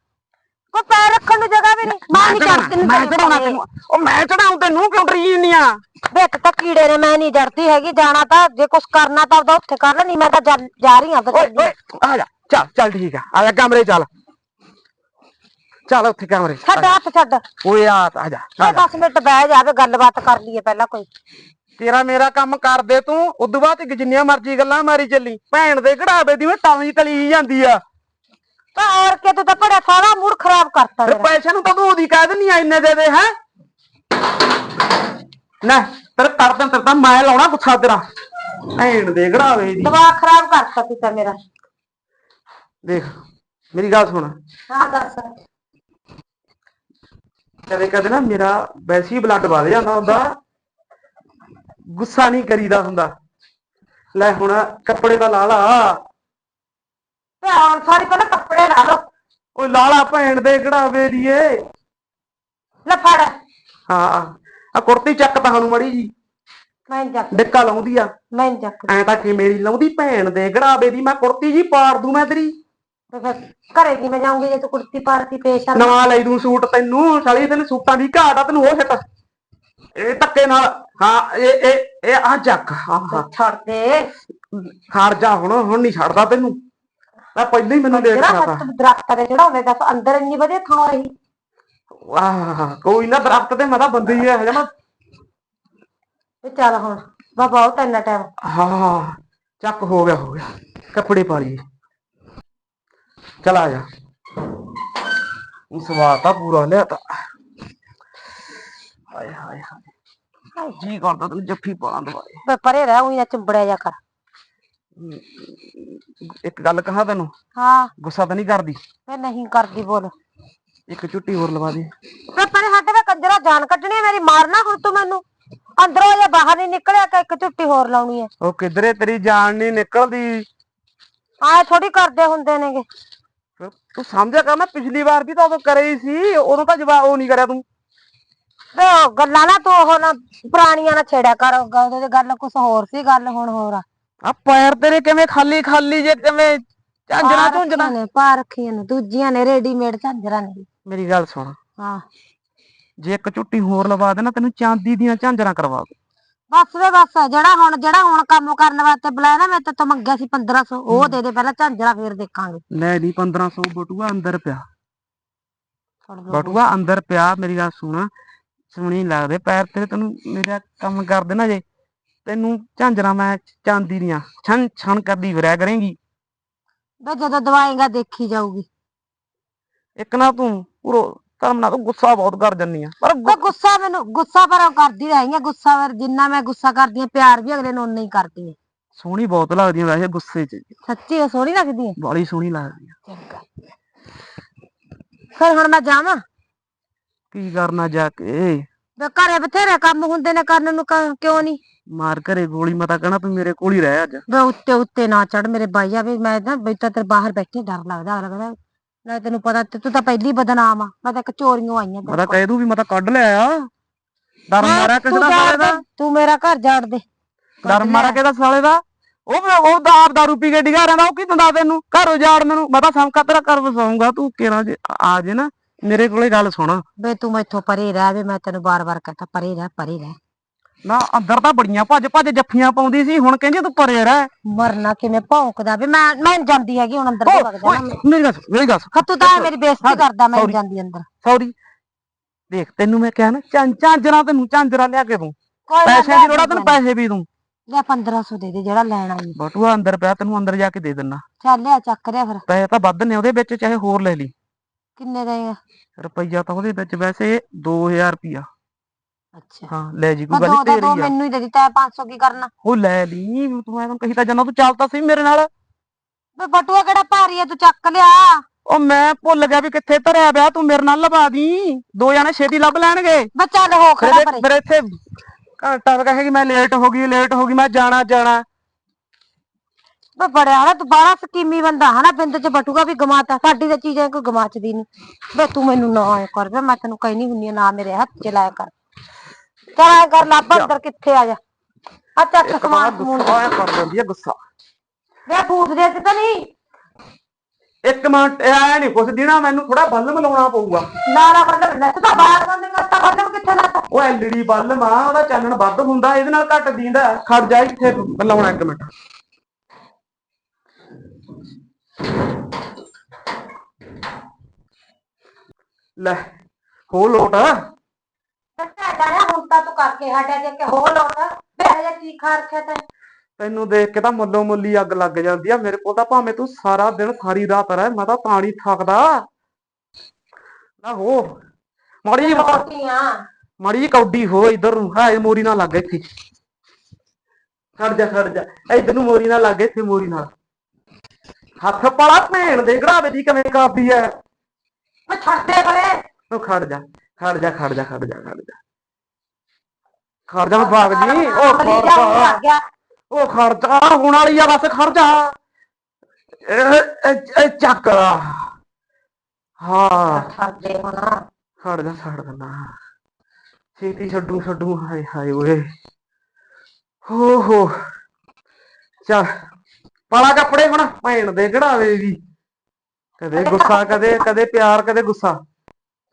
ਕੋਈ ਪੈਰ ਰੱਖਣ ਨੂੰ ਜਗ੍ਹਾ ਵੀ ਨਹੀਂ। ਮੈਂ ਨਹੀਂ ਚੜਦੀ ਨੂੰ
ਮੈਂ ਚੜਾਉਣਾ ਤੈਨੂੰ। ਉਹ ਮੈਂ ਚੜਾਉਂ ਤੈਨੂੰ ਕਿਉਂ ਡਰੀ ਨਹੀਂ ਆ?
ਵਿੱਚ ਤਾਂ ਕੀੜੇ ਨੇ ਮੈਂ ਨਹੀਂ ਡਰਦੀ ਹੈਗੀ। ਜਾਣਾ ਤਾਂ ਜੇ ਕੁਛ ਕਰਨਾ ਤਾਂ ਆਪਦਾ ਉੱਥੇ ਕਰ ਲੈ ਨਹੀਂ ਮੈਂ ਤਾਂ ਜਾ- ਰਹੀ ਹਾਂ
ਓਏ ਆ ਜਾ ਚੱਲ ਚੱਲ ਠੀਕ ਆ। ਆ ਜਾ ਕਮਰੇ ਚੱਲ। ਚੱਲ ਉੱਥੇ ਕੈਮਰੇ।
ਛੱਡ ਹੱਥ ਛੱਡ।
ਓਏ ਆ ਆ ਜਾ ਆ
ਇਹ
ਜਾ।
10 ਮਿੰਟ ਬਹਿ ਜਾਵੇ ਗੱਲਬਾਤ ਕਰ ਲਈਏ ਪਹਿਲਾਂ ਕੋਈ।
ਤੇਰਾ ਮੇਰਾ ਕੰਮ ਕਰ ਦੇ ਤੂੰ ਉਦੋਂ ਬਾਅਦ ਜਿੰਨੀਆਂ ਮਰਜ਼ੀ ਗੱਲਾਂ ਮਾਰੀ ਚੱਲੀ। ਭੈਣ ਦੇ ਘੜਾਵੇ ਦੀ ਮੈਂ ਟਾਵੀ ਤਲੀ ਜਾਂਦੀ ਆ।
ਤਾਂ ਔਰ ਕੇ ਤੂੰ ਤਾਂ ਬੜਾ ਸਾਰਾ ਮੂਡ ਖਰਾਬ ਕਰਤਾ
ਫਿਰ
ਮੇਰਾ।
ਪੈਸੇ ਨੂੰ ਤਾਂ ਤੂੰ ਉਹਦੀ ਕਹਿ ਦਿੰਨੀ ਆ ਇੰਨੇ ਦੇ ਦੇ ਹੈ? ਨਾ ਤੇਰੇ ਕਰਦਨ ਤੇ ਤਾਂ ਮੈਂ ਲਾਉਣਾ ਗੁੱਸਾ ਤੇਰਾ। ਭੈਣ ਦੇ ਘੜਾਵੇ ਦੀ।
ਦਿਮਾਗ ਖਰਾਬ ਕਰਤਾ ਤੂੰ ਤਾਂ ਮੇਰਾ।
ਦੇਖ ਮੇਰੀ ਗੱਲ ਸੁਣ।
ਹਾਂ ਦੱਸ।
ਕਦੇ ਕਦੇ ਨਾ ਮੇਰਾ ਵੈਸੇ ਹੀ ਬਲੱਡ ਵੱਧ ਜਾਂਦਾ ਹੁੰਦਾ। ਗੁੱਸਾ ਨਹੀਂ ਕਰੀਦਾ ਹੁੰਦਾ। ਲੈ ਹੁਣ ਕੱਪੜੇ ਦਾ ਲਾ ਲਾ।
ਤੇ ਹੁਣ ਸਾਰੀ ਪਹਿਲਾਂ ਕੱਪੜੇ ਲਾ ਲੋ
ਓਏ ਲਾਲਾ ਭੈਣ ਦੇ ਘੜਾਵੇ ਦੀਏ।
ਲੈ ਫੜ।
ਹਾਂ ਆ ਕੁੜਤੀ ਚੱਕ ਤਾਂ ਸਾਨੂੰ ਮੜੀ ਜੀ।
ਮੈਂ ਨੀ ਚੱਕ
ਡਿੱਕਾ ਲਾਉਂਦੀ ਆ।
ਮੈਂ ਨੀ ਚੱਕ
ਐ ਤਾਂ ਕਿ ਮੇਰੀ ਲਾਉਂਦੀ ਭੈਣ ਦੇ ਘੜਾਵੇ ਦੀ ਮੈਂ ਕੁੜਤੀ ਜੀ ਪਾੜ ਦੂੰ ਮੈਂ ਤੇਰੀ।
ਤੇ ਫਿਰ ਘਰੇ ਕੀ ਮੈਂ ਜਾਊਂਗੀ ਜੇ ਤੂੰ ਕੁੜਤੀ ਪਾਰਤੀ ਪੇਸ਼ ਆ
ਨਵਾਂ ਲੈ ਦੂੰ ਸੂਟ ਤੈਨੂੰ ਸਾਲੀ ਤੈਨੂੰ ਸੂਟਾਂ ਦੀ ਘਾਟ ਆ ਤੈਨੂੰ ਉਹ ਛੱਟ ਇਹ ਧੱਕੇ ਨਾਲ ਹਾਂ ਇਹ ਇਹ ਇਹ ਆ ਚੱਕ ਹਾਂ ਹਾਂ
ਛੱਡ ਦੇ।
ਖੜ ਜਾ ਹੁਣ ਹੁਣ ਨਹੀਂ ਛੱਡਦਾ ਤੈਨੂੰ। ਮੈਂ ਪਹਿਲਾਂ ਹੀ ਮੈਨੂੰ ਲੇਟ
ਜਿਹੜਾ
ਕਰਾਤਾ
ਦਰਖਤਾਂ ਤੇ ਚੜਾਉਂਦੇ ਦੱਸ ਅੰਦਰ ਇੰਨੀ ਵਧੀਆ ਥਾਂ ਰਹੀ।
ਆਹ ਕੋਈ ਨਾ ਦਰਖਤ ਤੇ ਮੈਂ ਤਾਂ ਬੰਦੀ ਹੀ ਹੈ ਜਮਾ
ਤੇ ਚੱਲ ਹੁਣ ਬਾ ਬਹੁਤ ਇੰਨਾ ਟਾਈਮ
ਹਾਂ ਚੱਕ ਹੋ ਗਿਆ ਹੋ ਗਿਆ। ਕੱਪੜੇ ਪਾ ਲਈਏ। ਚਲ ਆ ਜਾ। ਉਸ ਸਵਾਦ ਤਾਂ ਪੂਰਾ ਲਿਆ ਤਾ। ਹਾਏ ਹਾਏ ਹਾਏ। ਜੀ ਕਰਦਾ ਤੈਨੂੰ ਜੱਫੀ ਪਾਉਣ
ਬੇ ਪਰੇ ਰਹਿ ਉਹੀ ਨਾ ਚੁੰਬੜਿਆ ਜਾ ਕਰ।
ਇੱਕ ਗੱਲ ਕਹਾਂ ਤੈਨੂੰ?
ਹਾਂ।
ਗੁੱਸਾ ਤਾਂ ਨਹੀਂ ਕਰਦੀ?
ਮੈਂ ਨਹੀਂ ਕਰਦੀ ਬੋਲ।
ਇੱਕ ਝੁੱਟੀ ਹੋਰ ਲਵਾ ਦੇ।
ਤੇ ਪਰੇ ਹੱਟ ਵੇ ਕੰਜਰਾ ਜਾਨ ਕੱਢਣੀ ਹੈ ਮੇਰੀ ਮਾਰਨਾ ਹੁਣ ਤੂੰ ਮੈਨੂੰ। ਅੰਦਰੋਂ ਜਾਂ ਬਾਹਰ ਨਹੀਂ ਨਿਕਲਿਆ ਕਿ ਇੱਕ ਝੁੱਟੀ ਹੋਰ ਲਾਉਣੀ ਹੈ
ਉਹ ਕਿਧਰੇ ਤੇਰੀ ਜਾਨ ਨਹੀਂ ਨਿਕਲਦੀ?
ਆਏ ਥੋੜੀ ਕਰਦੇ ਹੁੰਦੇ ਨੇਗੇ।
ਤੂੰ ਸਮਝਿਆ ਕਰ ਮੈਂ ਪਿਛਲੀ ਵਾਰ ਵੀ ਤਾਂ ਉਦੋਂ ਕਰੇ ਹੀ ਸੀ ਉਦੋਂ ਤਾਂ ਜਵਾਬ ਉਹ ਨਹੀਂ ਕਰਿਆ ਤੂੰ।
ਤੇ ਉਹ ਗੱਲਾਂ ਨਾ ਤੂੰ ਉਹ ਨਾ ਪੁਰਾਣੀਆਂ ਨਾ ਛੇੜਿਆ ਕਰ ਉਹਦੇ ਗੱਲ ਕੁਝ ਹੋਰ ਸੀ ਗੱਲ ਹੁਣ ਹੋਰ ਆ।
ਆ ਪੈਰ ਤੇਰੇ ਕਿਵੇਂ ਖਾਲੀ ਖਾਲੀ ਜੇ ਕਿਵੇਂ ਝਾਂਜਰਾ
ਰੱਖੀਆਂ ਨੇ ਪਾ ਰੱਖੀਆਂ ਨੇ ਦੂਜੀਆਂ ਨੇ ਰੈਡੀਮੇਡ ਝਾਂਜਰਾਂ ਨੇ।
ਮੇਰੀ ਗੱਲ ਸੁਣ।
ਹਾਂ।
ਜੇ ਇੱਕ ਝੁੱਟੀ ਹੋਰ ਲਵਾ ਦੇਣਾ ਤੈਨੂੰ ਚਾਂਦੀ ਦੀਆਂ ਝਾਂਜਰਾਂ ਕਰਵਾ ਦੂੰ।
ਬਸ ਵੇ ਬਸ ਜਿਹੜਾ ਹੁਣ ਜਿਹੜਾ ਹੁਣ ਕੰਮ ਕਰਨ ਵਾਸਤੇ ਬੁਲਾਇਆ ਨਾ ਮੈਂ ਤੇ ਤੋਂ ਮੰਗਿਆ ਸੀ 1500 ਉਹ ਦੇ ਦੇ ਪਹਿਲਾਂ ਝਾਂਜਰਾਂ ਫੇਰ ਦੇਖਾਂਗੇ।
ਲੈ ਨਹੀਂ 1500 ਬਟੂਆ ਅੰਦਰ ਪਿਆ। ਬਟੂਆ ਅੰਦਰ ਪਿਆ ਮੇਰੀ ਗੱਲ ਸੁਣ। ਸੁਣੀ ਲੱਗਦੇ ਪੈਰ ਤੇਰੇ ਤੈਨੂੰ ਮੇਰਾ ਕੰਮ ਕਰ ਦੇਣਾ ਜੇ। ਤੈਨੂੰ ਝਾਂਜਰਾਂ ਮੈਂ ਚਾਂਦੀ ਦੀਆਂ ਛਣ ਛਣ ਕਰਦੀ ਫਿਰਿਆ ਕਰੇਂਗੀ।
ਵੇ ਜਦੋਂ ਦਵਾਏਗਾ ਦੇਖੀ ਜਾਊਗੀ।
ਇੱਕ ਨਾ ਤੂੰ ਪੂਰੋ ਧਰਮ ਨਾਲ ਤੂੰ ਗੁੱਸਾ ਬਹੁਤ ਕਰ ਜੰਨੀ ਆ ਪਰ
ਗੁੱਸਾ ਮੈਨੂੰ ਗੁੱਸਾ ਪਰ ਉਹ ਕਰਦੀ ਰਹੀ ਆ ਗੁੱਸਾ ਫਿਰ ਜਿੰਨਾ ਮੈਂ ਗੁੱਸਾ ਕਰਦੀ ਆ ਪਿਆਰ ਵੀ ਅਗਲੇ ਨੂੰ ਉਨਾ ਹੀ ਕਰਦੀ ਆ।
ਸੋਹਣੀ ਬਹੁਤ ਲੱਗਦੀ ਆ ਵੈਸੇ ਗੁੱਸੇ 'ਚ।
ਸੱਚੀ ਉਹ ਸੋਹਣੀ ਲੱਗਦੀ ਆ
ਬਾਲੀ ਸੋਹਣੀ ਲੱਗਦੀ ਆ।
ਚੰਗਾ। ਫਿਰ ਹੁਣ ਮੈਂ ਜਾਵਾਂ?
ਕੀ ਕਰਨਾ ਜਾ ਕੇ?
ਵੇ ਘਰੇ ਬਥੇਰੇ ਕੰਮ ਹੁੰਦੇ ਨੇ ਕਰਨ ਨੂੰ ਕ- ਕਿਉਂ ਨਹੀਂ
ਮਾਰ ਘਰੇ ਗੋਲੀ ਮਤਾ ਕਹਿਣਾ ਤੂੰ ਮੇਰੇ ਕੋਲ ਹੀ ਰਹਿ ਅੱਜ।
ਵੇ ਉੱਤੇ ਉੱਤੇ ਨਾ ਚੜ ਮੇਰੇ ਬਾਈ ਆ ਵੀ ਮੈਂ ਨਾ ਤਾਂ ਤੇਰੇ ਬਾਹਰ ਬੈਠੇ ਡਰ ਲੱਗਦਾ ਕਹਿੰਦਾ ਨਾ ਤੈਨੂੰ ਪਤਾ ਤੇ ਤੂੰ ਤਾਂ ਪਹਿਲੀ ਬਦਨਾਮ ਆ ਮੈਂ ਤਾਂ ਇੱਕ ਚੋਰੀਆਂ ਆਈਆਂ
ਮੈਂ ਤਾਂ ਕਹਿ ਦੂੰ ਵੀ ਮੈਂ ਤਾਂ ਕੱਢ ਲਿਆ ਆ। ਡਰ
ਹਾਂ,
ਮਾਰਿਆ ਕਿਸੇ ਦਾ ਸਾਲੇ ਦਾ?
ਦੇ, ਤੂੰ ਮੇਰਾ ਘਰ ਜਾੜ ਦੇ।
ਡਰ ਮਾਰਿਆ ਕਿਸੇ ਦਾ ਸਾਲੇ ਦਾ? ਉਹ ਵੀ ਉਹ ਦਾਰ ਦਾਰੂ ਪੀ ਕੇ ਡਿਗਾ ਰਹਿੰਦਾ ਉਹ ਕੀ ਦਿੰਦਾ ਤੈਨੂੰ? ਘਰ ਉਜਾੜ ਮੈਨੂੰ ਮੈਂ ਤਾਂ ਸਮਕਾ ਤੇਰਾ ਘਰ ਵਸਾਉਂਗਾ ਤੂੰ ਕਿਹੜਾ ਜੇ ਆ ਜੇ ਨਾ। ਮੇਰੇ ਕੋਲੇ ਗੱਲ ਸੁਣ।
ਵੇ ਤੂੰ ਮੈਥੋਂ ਪਰੇ ਰਹਿ ਵੇ ਮੈਂ ਤੈਨੂੰ ਬਾਰ-ਬਾਰ ਕਹਤਾ ਪਰੇ ਰਹਿ ਪਰੇ ਰਹਿ।
ਨਾ ਅੰਦਰ ਤਾਂ ਬੜੀਆਂ ਭੱਜ ਭੱਜ ਜੱਫੀਆਂ ਪਾਉਂਦੀ ਸੀ ਹੁਣ ਕਹਿੰਦੀ ਤੂੰ ਪਰੇ ਰਹਿ।
ਮਰਨਾ ਕਿਵੇਂ ਭੌਂਕਦਾ ਵੇ ਮੈਂ ਮੈਂ ਨੀ ਜਾਂਦੀ ਹੈਗੀ ਹੁਣ ਅੰਦਰ
ਓਏ,
ਦੇ ਵਗ ਜਾਣਾ
ਮੇਰੀ ਗੱਲ ਸੁਣ, ਮੇਰੀ ਗੱਲ ਸੁਣ।
ਖੱਤੂ ਤਾਂ ਐਂ ਮੇਰੀ ਬੇਇੱਜ਼ਤੀ ਕਰਦਾ ਮੈਂ ਨੀ
sorry।
ਜਾਂਦੀ ਅੰਦਰ।
ਸੌਰੀ ਦੇਖ ਤੈਨੂੰ ਮੈਂ ਕਿਹਾ ਨਾ ਝਾਂ ਝਾਂਜਰਾ ਤੈਨੂੰ ਝਾਂਜਰਾ ਲਿਆ ਕੇ ਦੂੰ।
ਕੋਈ ਨਾ
ਪੈਸੇ
ਲੈ
ਦੀ ਲੋੜਾ ਤੈਨੂੰ ਪੈਸੇ ਵੀ ਦੂੰ।
ਲੈ 1500 ਦੇ ਦੇ ਜਿਹੜਾ ਲੈਣਾ ਈ।
ਬਟੂਆ ਅੰਦਰ ਪਿਆ ਤੈਨੂੰ ਅੰਦਰ ਜਾ ਕੇ ਦੇ ਦਿੰਨਾ।
ਚੱਲ ਲਿਆ ਚੱਕ ਰਿਆ ਫਿਰ।
ਪੈਸੇ ਤਾਂ ਵੱਧ ਨੇ ਉਹਦੇ ਵਿੱਚ ਚਾਹੇ ਹੋਰ ਲੈ ਲਈ।
ਕਿੰਨੇ ਦੇਗਾ
ਰੁਪਈਆ ਤਾਂ ਉਹਦੇ ਵਿੱਚ ਵੈਸੇ 2000 ਰੁਪਈਆ
ਅੱਛਾ।
ਹਾਂ ਲੈ ਜੀ
ਮੈਂ
ਕੋਈ ਗੱਲ
ਦੋ
ਨੀ,
ਦਾ ਦੋ
ਤੇਰੀ ਆ।
ਮੈਨੂੰ ਹੀ ਦੇ ਦਿੱਤਾ 500 ਕੀ ਕਰਨਾ?
ਉਹ ਲੈ ਲਈ ਤੂੰ ਐਵੇਂ ਕਹੀ ਤਾਂ ਜਾਂਦਾ ਤੂੰ ਚੱਲ ਤਾਂ ਸਹੀ ਮੇਰੇ ਨਾਲ।
ਵੇ ਬਟੂਆ ਕਿਹੜਾ ਭਾਰੀ ਆ ਤੂੰ ਚੱਕ ਲਿਆ।
ਉਹ ਮੈਂ ਭੁੱਲ ਗਿਆ ਵੀ ਕਿੱਥੇ ਧਰਿਆ ਪਿਆ ਤੂੰ ਮੇਰੇ ਨਾਲ ਲਵਾ ਦੀ। ਦੋ ਜਣੇ ਛੇਤੀ ਲੱਭ ਲੈਣਗੇ।
ਵੇ ਚੱਲ ਹੋ
ਫਿਰ
ਖੜਾ
ਇਹਦੇ-
ਪਰੇ
ਫਿਰ ਇੱਥੇ ਘੰਟਾ ਤੱਕ ਕਹੇਗੀ ਮੈਂ ਲੇਟ ਹੋ ਗਈ ਲੇਟ ਹੋ ਗਈ ਮੈਂ ਜਾਣਾ ਜਾਣਾ।
ਵੇ ਬੜਿਆ ਨਾ ਤੂੰ ਬਾਹਲਾ ਸਕੀਮੀ ਬੰਦਾ ਹਨਾ ਪਿੰਡ ਚ ਬਟੂਆ ਵੀ ਗਮਾਤਾ ਸਾਡੀ ਤਾਂ ਚੀਜ਼ਾਂ ਕੋਈ ਗਮਾਚਦੀ ਨਹੀਂ ਵੇ ਤੂੰ ਮੈਨੂੰ ਨਾ ਐ ਕਰ ਵੇ ਮੈਂ ਤੈਨੂੰ ਕਹਿਨੀ ਹੁੰਨੀ ਆ ਨਾ ਮੇਰੇ ਹੱਥ ਚ ਲਾਇਆ ਕਰ। ਚੱਲ ਕਰ ਲੱਭ ਅੰਦਰ ਕਿੱਥੇ ਆ ਜਾ। ਆ ਚੱਕ
ਇੱਕ
ਸਮਾਨ
ਵਾਰ
ਸਮੂਨ
ਗੁੱਸਾ ਆਇਆ ਕਰ ਦਿੰਦੀ ਆ ਗੁੱਸਾ।
ਵੇ ਫੂਟ ਦੇ ਤੇ ਤਾਂ ਨਹੀਂ।
ਇੱਕ ਮਿੰਟ ਐ ਨਹੀਂ ਕੁਛ ਦਿਨਾ ਮੈਨੂੰ ਥੋੜਾ ਬੱਲ ਮਿਲਾਉਣਾ ਪਊਗਾ।
ਨਾ ਨਾ ਬੰਦ ਲੈ ਤੂੰ ਤਾਂ ਬਾਹਰ ਬੰਦ ਕਰਤਾ ਬੰਦ ਕਿੱਥੇ ਲਾਤਾ?
ਉਹ ਐਲਈਡੀ ਬੱਲ ਮਾਂ ਉਹਦਾ ਚਾਨਣ ਵੱਧ ਹੁੰਦਾ ਇਹਦੇ ਨਾਲ ਘੱਟ ਦੀਂਦਾ ਖੜ ਜਾ ਇੱਥੇ ਮਿਲਾਉਣਾ ਇੱਕ ਮਿੰਟ। ਲੈ ਹੋ ਲੋਟ।
ਸਾਡਾ ਨਾ ਹੁਣ ਤਾਂ ਤੂੰ ਕਰਕੇ ਹਟਿਆ ਜੇ ਕਿ ਹੋ ਲੋਟ। ਬਹਿ ਜਾ ਕੀ ਖਾ ਰੱਖਿਆ ਤੈਂ।
ਤੈਨੂੰ ਦੇਖ ਕੇ ਤਾਂ ਮੁੱਲੋ ਮੁੱਲੀ ਅੱਗ ਲੱਗ ਜਾਂਦੀ ਆ। ਮੇਰੇ ਕੋਲ ਤਾਂ ਭਾਵੇਂ ਤੂੰ ਸਾਰਾ ਦਿਨ ਸਾਰੀ ਰਾਤ ਰਹਿ ਮੈਂ ਤਾਂ ਤਾਂ ਨਹੀਂ ਥੱਕਦਾ। ਨਾ ਹੋ ਮਾੜੀ ਜਿਹੀ
ਰੋਟੀਆਂ
ਮਾੜੀ ਜਿਹੀ ਕੌਡੀ ਹੋ ਇਧਰ ਨੂੰ। ਹੈ ਮੋਰੀ ਨਾਲ ਲੱਗ ਇੱਥੇ। ਖੜ ਜਾ ਖੜ ਜਾ। ਇਧਰ ਨੂੰ ਮੋਰੀ ਨਾਲ ਲੱਗ ਇੱਥੇ ਮੋਰੀ ਨਾਲ। ਹੱਥ ਪਾਲਾ ਭੈਣ ਦੇ ਘਰਾਵੇ ਦੀ ਕਿਵੇਂ ਕਰਦੀ ਐ।
ਦੇ ਕੋਲੇ।
ਉਹ ਖੜ ਜਾ ਖੜ ਜਾ ਖੜ ਜਾ ਖੜ ਜਾ ਖੜ ਜਾ। ਖੜ ਜਾ ਬਾਗ ਜੀ ਉਹ ਖੜ ਜਾ ਉਹ ਖਰਚਾ ਹੁਣ ਵਾਲੀ ਆ ਬਸ ਖਰਚਾ ਇਹ ਇਹ- ਚੱਕ ਹਾਂ।
ਦੇ ਹੁਣ।
ਛੱਡ ਜਾ ਛੱਡ ਦਿੰਦਾ ਛੇਤੀ ਛੱਡੂ ਛੱਡੂ। ਹਾਏ ਹਾਏ ਓਏ। ਹੋ ਹੋ। ਚੱਲ। ਪਾਲਾ ਕੱਪੜੇ ਹੁਣ ਭੈਣ ਦੇ ਘੜਾਵੇ ਵੀ ਕਦੇ ਗੁੱਸਾ ਕਦੇ ਕਦੇ ਪਿਆਰ ਕਦੇ ਗੁੱਸਾ।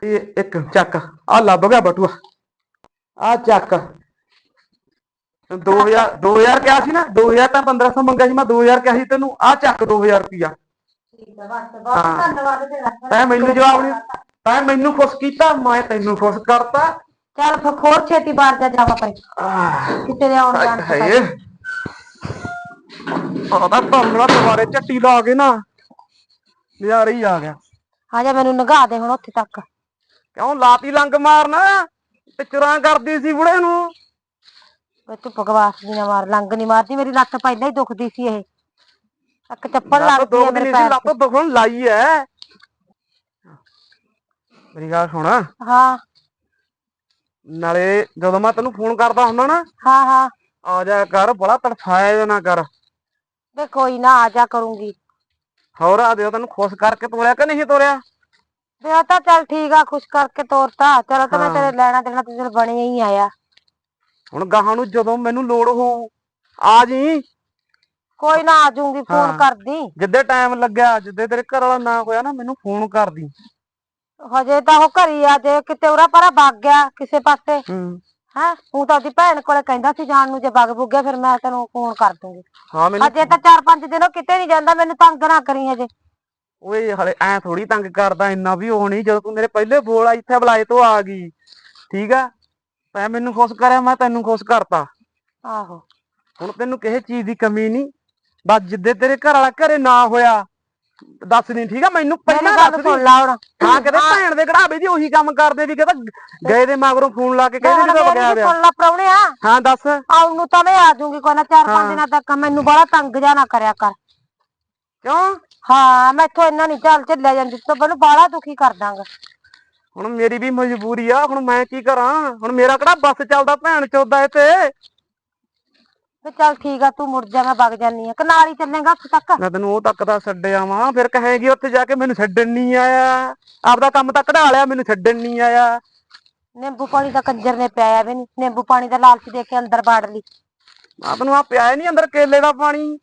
ਤੇ ਇੱਕ ਚੱਕ ਆ ਲੱਭ ਗਿਆ ਬਟੂਆ। ਆ ਚੱਕ। 2000 2000 ਕਿਹਾ ਸੀ ਨਾ 2000 ਤਾਂ 1500 ਮੰਗਿਆ ਸੀ ਮੈਂ 2000 ਕਿਹਾ ਸੀ ਤੈਨੂੰ ਆ ਚੱਕ 2000 ਰੁਪਿਆ
ਠੀਕ ਹੈ ਬਸ ਬਹੁਤ। ਧੰਨਵਾਦ ਤੇਰਾ।
ਤੈਂ ਮੈਨੂੰ ਜਵਾਬ ਨਹੀਂ ਤੈਂ ਮੈਨੂੰ ਖੁਸ਼ ਕੀਤਾ ਮੈਂ ਤੈਨੂੰ ਖੁਸ਼ ਕਰਤਾ।
ਚੱਲ ਫਿਰ ਖੋਰ ਛੇਤੀ ਬਾਹਰ ਜਾ ਜਾਵਾ
ਆਹ,
ਕਿਤੇ ਦੇ ਆਉਣ ਜਾਣ ਤੋਂ
ਹਾਏ।
ਪਹਿਲਾਂ।
ਆਦਾ ਧਰਮੜਾ ਦੁਬਾਰੇ ਝੱਟੀ ਲਾ ਕੇ ਨਾ। ਨਜ਼ਾਰਾ ਹੀ ਆ ਗਿਆ।
ਆ ਜਾ ਮੈਨੂੰ ਨਗਾ ਦੇ ਹੁਣ ਉੱਥੇ ਤੱਕ।
ਕਿਉਂ ਲਾਤੀ ਲੰਗ ਮਾਰਨਾ? ਪਿਚਰਾਂ ਕਰਦੀ ਸੀ ਬੁੜੇ ਨੂੰ।
ਵੇ ਤੂੰ ਬਕਵਾਸ ਦੀ ਨਾ ਮਾਰ ਲੰਗ ਨਹੀਂ ਮਾਰਦੀ ਮੇਰੀ ਲੱਤ ਪਹਿਲਾਂ ਹੀ ਦੁਖਦੀ ਸੀ ਇਹ। ਇੱਕ ਚੱਪਲ ਲੱਗਦੀ ਹੈ ਮੇਰੇ ਪੈਰ
ਲੱਤ ਦੁਖਣ ਲਾਈ ਐ। ਮੇਰੀ ਗੱਲ ਸੁਣ।
ਹਾਂ।
ਨਾਲੇ ਜਦੋਂ ਮੈਂ ਤੈਨੂੰ ਫੋਨ ਕਰਦਾ ਹੁੰਦਾ ਨਾ
ਹਾਂ ਹਾਂ।
ਆ ਜਾ ਕਰ ਬੜਾ ਤੜਫਾਇਆ ਨਾ ਕਰ।
ਵੇ ਕੋਈ ਨਾ ਆ ਜਾ ਕਰੂੰਗੀ।
ਹੋਰ ਦਿਓ ਤੈਨੂੰ ਖੁਸ਼ ਕਰਕੇ ਤੋਰਿਆ ਕਿ ਨਹੀਂ ਤੋਰਿਆ
ਵੇ ਉਹ ਤਾਂ ਚੱਲ ਠੀਕ ਆ ਖੁਸ਼ ਕਰਕੇ ਤੋਰਤਾ। ਚਲੋ ਤਾਂ ਮੈਂ। ਤੇਰੇ ਲੈਣਾ ਦੇਣਾ ਤੇ ਚਲ ਬਣਿਆ ਹੀ ਆਇਆ।
ਹੁਣ ਗਾਹਾਂ ਨੂੰ ਜਦੋਂ ਮੈਨੂੰ ਲੋੜ ਹੋਊ ਆ ਜੀ।
ਕੋਈ ਨਾ ਆ ਜਾਊਂਗੀ ਫੋਨ
ਹਾਂ।
ਕਰਦੀ।
ਜਿੱਦੇ ਟਾਈਮ ਲੱਗਿਆ ਜਿੱਦੇ ਤੇਰੇ ਘਰ ਵਾਲਾ ਨਾ ਹੋਇਆ ਨਾ ਮੈਨੂੰ ਫੋਨ ਕਰਦੀ।
ਹਜੇ ਤਾਂ ਉਹ ਘਰੀ ਆ ਜੇ ਕਿਤੇ ਉਰਾ ਪਰਾ ਵਗ ਗਿਆ ਕਿਸੇ ਪਾਸੇ।
ਹੂੰ।
ਹੈ? ਤੂੰ ਤਾਂ ਉਹਦੀ ਭੈਣ ਕੋਲੇ ਕਹਿੰਦਾ ਸੀ ਜਾਣ ਨੂੰ ਜੇ ਵਗ ਬੁੱਗ ਗਿਆ ਫਿਰ ਮੈਂ ਤੈਨੂੰ ਫੋਨ ਕਰ ਦੂੰਗੀ।
ਹਾਂ ਮੈਨੂੰ
ਹਜੇ ਤਾਂ 4-5 ਦਿਨ ਕਿਤੇ ਨਹੀਂ ਜਾਂਦਾ ਮੈਨੂੰ ਤੰਗ ਨਾ ਕਰੀ ਹਜੇ।
ਓਏ ਹਲੇ ਐ ਥੋੜੀ ਤੰਗ ਕਰਦਾ ਇੰਨਾ ਵੀ ਉਹ ਨਹੀਂ ਜਦੋਂ ਤੂੰ ਮੇਰੇ ਪਹਿਲੇ ਬੋਲ ਆ ਇੱਥੇ ਬੁਲਾਏ ਤੋਂ ਆ ਗਈ। ਠੀਕ ਆ? ਤੈਂ ਮੈਨੂੰ ਖੁਸ਼ ਕਰਿਆ ਮੈਂ ਤੈਨੂੰ ਖੁਸ਼ ਕਰਤਾ।
ਆਹੋ।
ਹੁਣ ਤੈਨੂੰ ਕਿਸੇ ਚੀਜ਼ ਦੀ ਕਮੀ ਨਹੀਂ। ਬਸ ਜਿੱਦੇ ਤੇਰੇ ਘਰ ਵਾਲਾ ਘਰੇ ਨਾ ਹੋਇਆ ਦੱਸ ਨਹੀਂ ਠੀਕ ਆ? ਮੈਨੂੰ ਪਹਿਲਾਂ
ਗੱਲ ਸੁਣ ਲਾ ਹੁਣ।
ਹਾਂ ਕਦੇ ਭੈਣ ਦੇ ਘੜਾਵੇ ਦੀ ਉਹੀ ਕੰਮ ਕਰਦੇ ਵੀ ਕਹਿੰਦਾ ਗਏ ਦੇ ਮਗਰੋਂ ਫੋਨ ਲਾ ਕੇ ਕਹਿੰਦੇ ਜਦੋਂ
ਵੀ
ਵਿਆ
ਸੁਣ ਲਾ ਪ੍ਰਾਹੁਣਿਆ
ਹਾਂ ਦੱਸ।
ਆਉਣ ਨੂੰ ਤਾਂ ਮੈਂ ਆ ਜਾਊਂਗੀ ਕੋਈ ਨਾ 4-5
ਹਾਂ।
ਦਿਨਾਂ ਤੱਕ। ਮੈਨੂੰ ਬੜਾ ਤੰਗ ਜਾ ਨਾ ਕਰਿਆ ਕਰ।
ਕਿਉਂ?
ਹਾਂ ਮੈਥੋਂ ਇੰਨਾ ਨਹੀਂ ਚੱਲ ਚੱਲਿਆ ਜਾਂਦੀ ਤੂੰ ਮੈਨੂੰ ਬਾਹਲਾ ਦੁਖੀ ਕਰ ਦਾਂਗਾ।
ਹੁਣ ਮੇਰੀ ਵੀ ਮਜਬੂਰੀ ਆ ਹੁਣ ਮੈਂ ਕੀ ਕਰਾਂ? ਹੁਣ ਮੇਰਾ ਕਿਹੜਾ ਬੱਸ ਚੱਲਦਾ ਭੈਣ ਚੋਦਾ ਏ ਤੇ
ਤੇ ਚੱਲ ਠੀਕ ਆ ਤੂੰ ਮੁੜ ਜਾ ਮੈਂ ਵਗ ਜਾਨੀ ਆ। ਕਿ ਨਾਲ ਹੀ ਚੱਲੇਗਾ ਉੱਥੇ ਤੱਕ?
ਮੈਂ ਤੈਨੂੰ ਉਹ ਤੱਕ ਦਾ ਛੱਡਿਆ ਵਾਂ ਫਿਰ ਕਹੇਗੀ ਉੱਥੇ ਜਾ ਕੇ ਮੈਨੂੰ ਛੱਡਣ ਨਹੀਂ ਆਇਆ। ਆਪਦਾ ਕੰਮ ਤਾਂ ਕਢਾ ਲਿਆ ਮੈਨੂੰ ਛੱਡਣ ਨਹੀਂ ਆਇਆ।
ਨਿੰਬੂ ਪਾਣੀ ਦਾ ਕੰਜਰ ਨੇ ਪਿਆਇਆ ਵੀ ਨਹੀਂ। ਨਿੰਬੂ ਪਾਣੀ ਦਾ ਲਾਲਚ ਦੇ ਕੇ ਅੰਦਰ ਬਾੜ ਲਈ।
ਆ ਤੈਨੂੰ ਆ ਪਿਆ ਨਹੀਂ ਅੰਦਰ ਕੇਲੇ ਦਾ ਪਾਣੀ।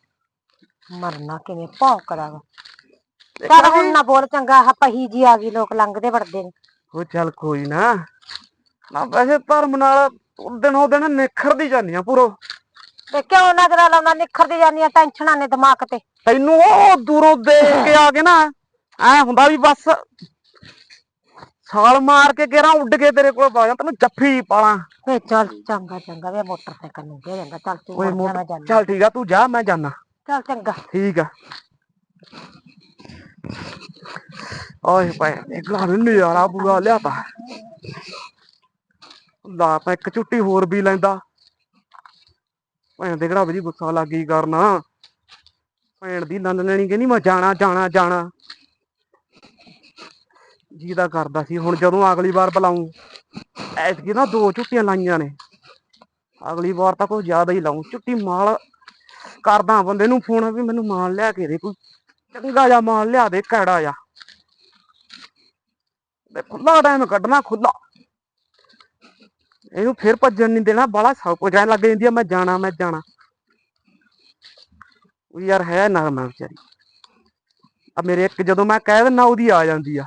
ਮਰਨਾ ਕਿਵੇਂ? ਭੌਂਕਦਾ ਵਾ ਚੱਲ ਹੁਣ? ਨਾ ਬੋਲ ਚੰਗਾ ਆਹ ਪਹੀ ਜੀ ਆ ਗਈ ਲੋਕ ਲੰਘਦੇ ਵੜਦੇ ਨੇ।
ਉਹ ਚੱਲ ਕੋਈ ਨਾ। ਨਾ ਵੈਸੇ ਧਰਮ ਨਾਲ ਦਿਨ ਦਿਨ ਨਿਖਰਦੀ ਜਾਂਦੀਆਂ ਪੂਰੋ।
ਤੇ ਕਿਉਂ ਨਜ਼ਰ ਲਾਉਂਦਾ? ਨਿਖਰਦੀ ਜਾਂਦੀਆਂ ਟੈਨਸ਼ਨਾਂ ਨੇ ਦਿਮਾਗ ਤੇ।
ਤੈਨੂੰ ਉਹ ਦੂਰੋਂ ਦੇਖ ਕੇ ਆ ਕੇ ਨਾ ਐ ਹੁੰਦਾ ਵੀ ਬਸ ਛਾਲ ਮਾਰ ਕੇ ਕਿਹੜਾ ਉੱਡ ਕੇ ਤੇਰੇ ਕੋਲ ਆ ਜਾ ਤੈਨੂੰ ਜੱਫੀ ਪਾਲਾਂ।
ਵੇ ਚੱਲ ਚੰਗਾ ਚੰਗਾ ਵੇ ਮੋਟਰਸਾਈਕਲ ਨੂੰ ਦੇ ਜਾਂਦਾ ਚੱਲ ਤੂੰ
ਓਏ
ਮੈਂ ਜਾਨਾ।
ਚੱਲ ਠੀਕ ਆ ਤੂੰ ਜਾ ਮੈਂ ਜਾਣਾ
ਚੱਲ ਚੰਗਾ।
ਠੀਕ ਆ। ਓਏ ਭਾਈ ਇੱਕ ਲਾ ਨੂੰ ਨਜ਼ਾਰਾ ਪੂਰਾ ਲਿਆਤਾ। ਲਾ ਤਾਂ ਇੱਕ ਝੁੱਟੀ ਹੋਰ ਵੀ ਲੈਂਦਾ। ਭੈਣ ਦੇ ਕਿਹੜਾ ਵੀ ਗੁੱਸਾ ਲੱਗ ਗਈ ਕਰਨਾ। ਭੈਣ ਦੀ ਨੰਦ ਲੈਣੀ ਕਹਿੰਦੀ, ਮੈਂ ਜਾਣਾ ਜਾਣਾ ਜਾਣਾ। ਜੀ ਦਾ ਕਰਦਾ ਸੀ, ਹੁਣ ਜਦੋਂ ਅਗਲੀ ਵਾਰ ਬੁਲਾਉਂ ਐਤਕੀ ਨਾ ਦੋ ਝੁੱਟੀਆਂ ਲਾਈਆਂ ਨੇ। ਅਗਲੀ ਵਾਰ ਤਾਂ ਕੋਈ ਜ਼ਿਆਦਾ ਹੀ ਲਾਉਂ ਝੁੱਟੀ ਮਾਲ ਕਰਦਾ ਬੰਦੇ ਨੂੰ ਫੋਨ ਵੀ ਮੈਨੂੰ ਮਾਲ ਲਿਆ ਕੇ ਦੇ ਕੋਈ। ਚੰਗਾ ਜਿਹਾ ਮਾਲ ਲਿਆ ਦੇ, ਕੈੜਾ ਜਾ ਤੇ ਖੁੱਲਾ ਟਾਈਮ ਕੱਢਣਾ ਖੁੱਲਾ ਇਹਨੂੰ ਫਿਰ ਭੱਜਣ ਨਹੀਂ ਦੇਣਾ ਬਾਲਾ ਸਭ ਜਾਣ ਲੱਗ ਜਾਂਦੀ ਆ, ਮੈਂ ਜਾਣਾ ਮੈਂ ਜਾਣਾ। ਉਹ ਯਾਰ ਹੈ ਨਾ ਮੈਂ ਵਿਚਾਰੀ। ਆ ਮੇਰੇ ਇੱਕ ਜਦੋਂ ਮੈਂ ਕਹਿ ਦਿੰਦਾ, ਉਹਦੀ ਆ ਜਾਂਦੀ ਆ।